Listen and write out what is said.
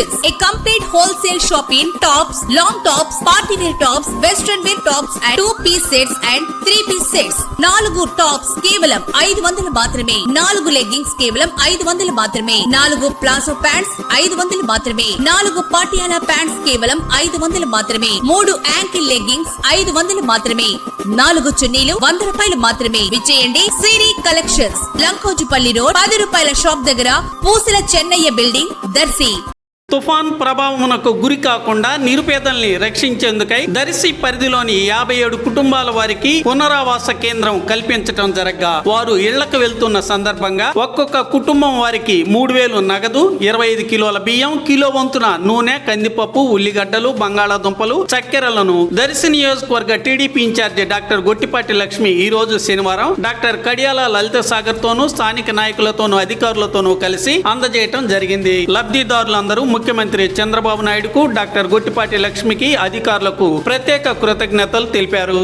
Collections, a complete wholesale shop in tops long tops party wear tops western wear tops and two piece sets and three piece sets నాలుగు tops కేవలం ఐదు వందలు మాత్రమే. నాలుగు leggings కేవలం ఐదు వందలు మాత్రమే. నాలుగు ప్లాజో ప్యాంట్స్ ఐదు వందలు మాత్రమే. నాలుగు పాటియాలా ప్యాంట్స్ కేవలం ఐదు వందలు మాత్రమే. మూడు యాంకిల్ లెగ్గింగ్స్ ఐదు వందలు మాత్రమే. నాలుగు చున్నీలు వంద రూపాయలు మాత్రమే. విచ్చేయండి సిరి కలెక్షన్స్. లంకోజుపల్లి రోడ్ పది రూపాయల షాప్ దగ్గర పూసల చెన్నయ్య బిల్డింగ్ దర్శి. తుఫాన్ ప్రభావమునకు గురి కాకుండా నిరుపేదల్ని రక్షించేందుకై దరిసి పరిధిలోని యాభై ఏడు కుటుంబాల వారికి పునరావాస కేంద్రం కల్పించటం జరగ్గా. వారు ఇళ్ళకు వెళ్తున్న సందర్భంగా ఒక్కొక్క కుటుంబం వారికి మూడు వేలు నగదు ఇరవై ఐదు కిలోల బియ్యం కిలో వంతున నూనె కందిపప్పు ఉల్లిగడ్డలు బంగాళాదుంపలు చక్కెరలను. దర్శి నియోజకవర్గ TDP incharge doctor Gottipati Lakshmi ఈ రోజు శనివారం డాక్టర్ కడియాల లలిత సాగర్ తోనూ స్థానిక నాయకులతోనూ అధికారులతోనూ కలిసి అందజేయటం జరిగింది. లబ్ధిదారులందరూ ముఖ్యమంత్రి చంద్రబాబు నాయుడుకు డాక్టర్ గొట్టిపాటి లక్ష్మికి అధికారులకు ప్రత్యేక కృతజ్ఞతలు తెలిపారు.